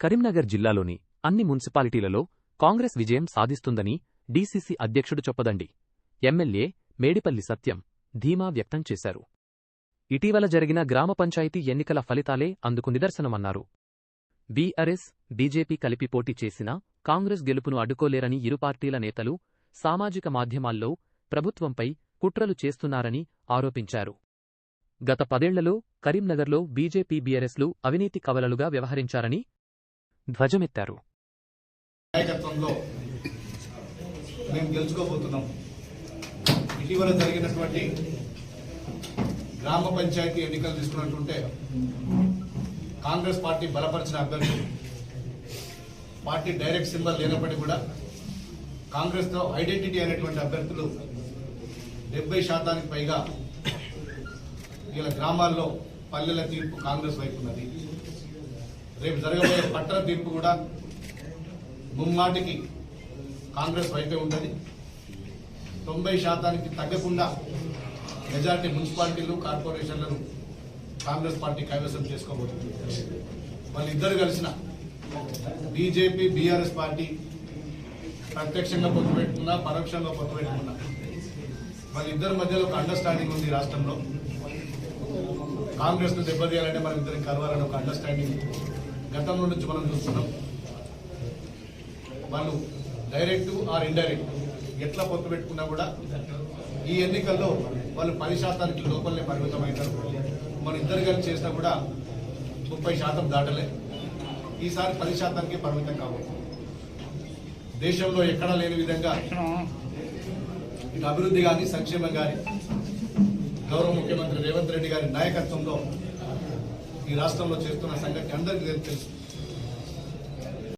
కరీంనగర్ జిల్లాలోని అన్ని మున్సిపాలిటీలలో కాంగ్రెస్ విజయం సాధిస్తుందని డీసీసీ అధ్యక్షుడు చొప్పదండి. ఎమ్మెల్యే మేడిపల్లి సత్యం ధీమా వ్యక్తం చేశారు. ఇటీవల జరిగిన గ్రామ పంచాయతీ ఎన్నికల ఫలితాలే అందుకు నిదర్శనమన్నారు. బీఆర్ఎస్ బీజేపీ కలిపి పోటీ చేసినా కాంగ్రెస్ గెలుపును అడ్డుకోలేరని ఇరు పార్టీల నేతలు సామాజిక మాధ్యమాల్లో ప్రభుత్వంపై కుట్రలు చేస్తున్నారని ఆరోపించారు. గత పదేళ్ళలో కరీంనగర్లో బీజేపీ బీఆర్ఎస్లు అవినీతి కవలలుగా వ్యవహరించారని ధ్వజమెత్తారు. నాయకత్వంలో మేము గెలుచుకోబోతున్నాం. ఇటీవల జరిగినటువంటి గ్రామ పంచాయతీ ఎన్నికలు తీసుకున్నట్టుంటే కాంగ్రెస్ పార్టీ బలపరిచిన అభ్యర్థులు పార్టీ డైరెక్ట్ సింబల్ లేనప్పటికీ కూడా కాంగ్రెస్తో ఐడెంటిటీ అనేటువంటి అభ్యర్థులు డెబ్బై శాతానికి పైగా వీళ్ళ గ్రామాల్లో పల్లెల తీర్పు కాంగ్రెస్ వైపు ఉన్నది రేపు జరగబోయే పట్టణ తీర్పు కూడా ముమ్మాటికి కాంగ్రెస్ వైపే ఉంటుంది తొంభై శాతానికి తగ్గకుండా మెజార్టీ మున్సిపాలిటీలు కార్పొరేషన్లను కాంగ్రెస్ పార్టీ కైవసం చేసుకోబోతుంది. వాళ్ళిద్దరు కలిసిన బీజేపీ బీఆర్ఎస్ పార్టీ ప్రత్యక్షంగా పొత్తు పెట్టుకున్నా పరోక్షంగా పొత్తు పెట్టుకున్నా వాళ్ళిద్దరి మధ్యలో ఒక అండర్స్టాండింగ్ ఉంది రాష్ట్రంలో. కాంగ్రెస్ను దెబ్బతీయాలంటే మనం ఇద్దరికి కలవాలని ఒక అండర్స్టాండింగ్ గతంలో నుంచి మనం చూస్తున్నాం. వాళ్ళు డైరెక్ట్ ఆర్ ఇండైరెక్ట్ ఎట్లా పొత్తు పెట్టుకున్నా కూడా ఈ ఎన్నికల్లో వాళ్ళు పది శాతానికి లోపలనే పరిమితమైనారు మన ఇద్దరు కలిసి చేసినా కూడా ముప్పై శాతం దాటలే. ఈసారి పది శాతానికి పరిమితం కాబోతుంది. దేశంలో ఎక్కడా లేని విధంగా ఇటు అభివృద్ధి కానీ సంక్షేమం కానీ గౌరవ ముఖ్యమంత్రి రేవంత్ రెడ్డి గారి నాయకత్వంలో ఈ రాష్ట్రంలో చేస్తున్న సంగతి అందరికీ తెలుసు.